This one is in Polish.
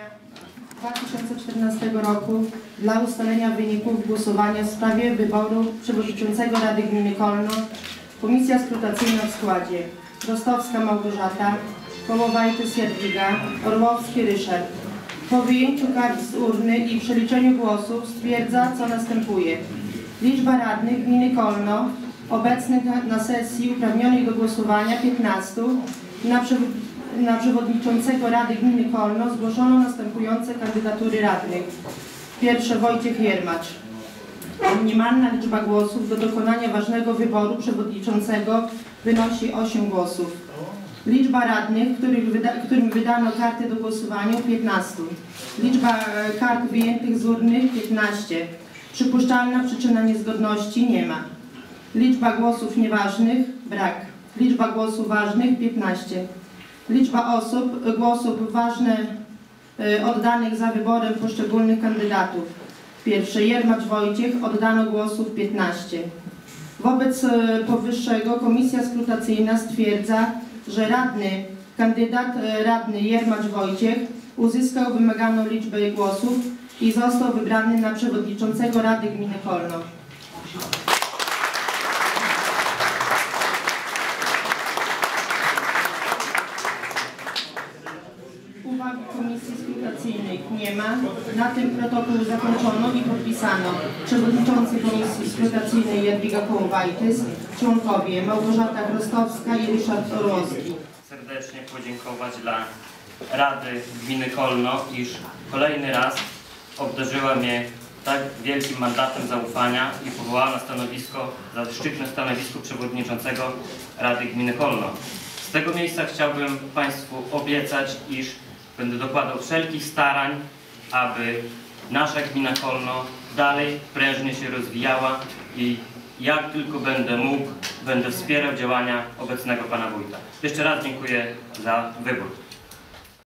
grudnia 2014 roku dla ustalenia wyników głosowania w sprawie wyboru przewodniczącego Rady Gminy Kolno Komisja skrutacyjna w składzie Rostowska Małgorzata, Kołowajtys Jadwiga, Orłowski Ryszard. Po wyjęciu kart z urny i przeliczeniu głosów stwierdza, co następuje. Liczba radnych gminy Kolno obecnych na, sesji uprawnionych do głosowania 15 na, na przewodniczącego Rady Gminy Kolno zgłoszono następujące kandydatury radnych. Pierwsze Wojciech Jermacz. Minimalna liczba głosów do dokonania ważnego wyboru przewodniczącego wynosi 8 głosów. Liczba radnych, których wyda, którym wydano karty do głosowania 15. Liczba e, kart wyjętych z urny 15. Przypuszczalna przyczyna niezgodności nie ma. Liczba głosów nieważnych brak. Liczba głosów ważnych 15. Liczba osób, głosów ważne e, oddanych za wyborem poszczególnych kandydatów. Pierwsze Jermacz Wojciech oddano głosów 15. Wobec e, powyższego komisja skrutacyjna stwierdza, że radny, kandydat e, radny Jermacz Wojciech uzyskał wymaganą liczbę głosów i został wybrany na przewodniczącego Rady Gminy Kolno. Komisji Skrutacyjnej nie ma. Na tym protokół zakończono i podpisano przewodniczący Komisji Skrutacyjnej Jadwiga Kołowajtys, członkowie Małgorzata Grostowska i Ryszard Orłowski. serdecznie podziękować dla Rady Gminy Kolno, iż kolejny raz obdarzyła mnie tak wielkim mandatem zaufania i powołała na stanowisko, zaszczytne stanowisko przewodniczącego Rady Gminy Kolno. Z tego miejsca chciałbym Państwu obiecać, iż będę dokładał wszelkich starań, aby nasza gmina Kolno dalej prężnie się rozwijała i jak tylko będę mógł, będę wspierał działania obecnego Pana Wójta. Jeszcze raz dziękuję za wybór.